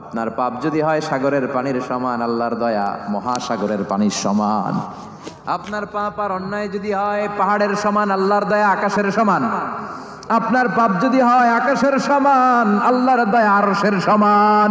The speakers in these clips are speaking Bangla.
আপনার পাপ যদি হয় সাগরের পানির সমান, আল্লাহর দয়া মহাসাগরের পানির সমান। আপনার পাপ আর অন্যায় যদি হয় পাহাড়ের সমান, আল্লাহর দয়া আকাশের সমান। আপনার পাপ যদি হয় আকাশের সমান, আল্লাহর দয়া আরশের সমান।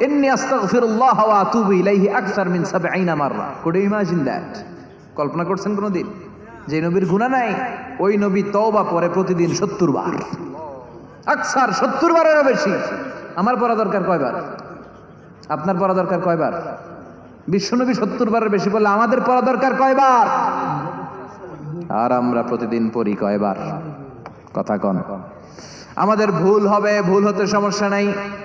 ইন্নি আস্তাগফিরুল্লাহ ওয়া আতুবু ইলাইহি আকসার মিন 70 মাররা। কুড ইউ ইমাজিন দ্যাট কল্পনা করছেন কোনোদিন? যে নবীর গুনাহ নাই, ওই নবী তওবা পরে প্রতিদিন 70 বার। আকসার 70 বারেরও বেশি। আমার পড়া দরকার কয়বার? আপনার পড়া দরকার কয়বার? বিশ্বনবী 70 বারের বেশি বললে আমাদের পড়া দরকার কয়বার? আর আমরা প্রতিদিন পড়ি কয়বার? কথা কন। আমাদের ভুল হবে, ভুল হতে সমস্যা নাই।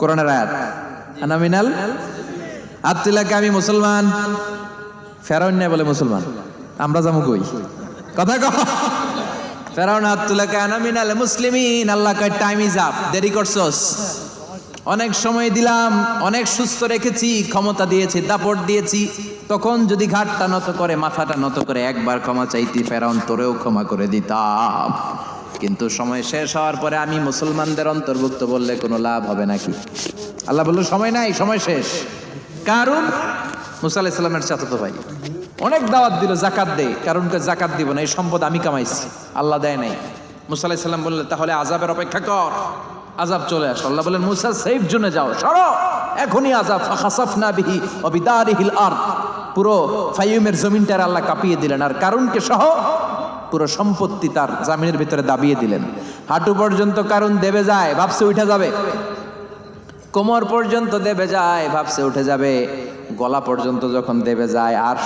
কোরআনের আয়াত। আনামিনাল কয় আমি মুসলমান, ফেরাউন নাই বলে মুসলমান। আমরা যাব কই? কথা কহ ফেরাউন কয় আনামিনাল মুসলিমিন। আল্লাহ কয় টাইম ইজ আপ দেরি করছস। অনেক সময় দিলাম, অনেক সুস্থ রেখেছি, ক্ষমতা দিয়েছি, দাপট দিয়েছি। তখন যদি ঘাটটা নত করে, মাথাটা নত করে একবার ক্ষমা চাইতি, ফেরাউন তোরেও ক্ষমা করে দিতাম। কিন্তু সময় শেষ হওয়ার পরে আমি মুসলমানদের অন্তর্ভুক্ত বললে কোনো লাভ হবে নাকি? আল্লাহ বলল, সময় নাই, সময় শেষ। কারণ মুসা আলাহিসাল্লামের চাচাতো ভাই। অনেক দাওয়াত দিল জাকাত দে কারণকে জাকাত দিব না, এই সম্পদ আমি কামাইছি, আল্লাহ দেয় নাই। মুসা আলাহিসাল্লাম বললে, তাহলে আজাবের অপেক্ষা কর আজাব চলে আসো। আল্লাহ বলেন মুসা সেফ জোনে যাও, সরো, এখনই আজাব ফাখাসাফনা বিহি অবিদারিহিল আরদ। পুরো ফাইয়ুমের জমিনটার আল্লাহ কাঁপিয়ে দিলেন। আর কারণকে সহ? পুরো সম্পত্তি তার জামিনের ভিতরে দাবিয়ে দিলেন। হাঁটু পর্যন্ত কারণ দেবে যায়, ভাবছে উঠে যাবে। কোমর পর্যন্ত দেবে যায়, ভাবছে উঠে যাবে। গলা পর্যন্ত যখন দেবে যায়, আর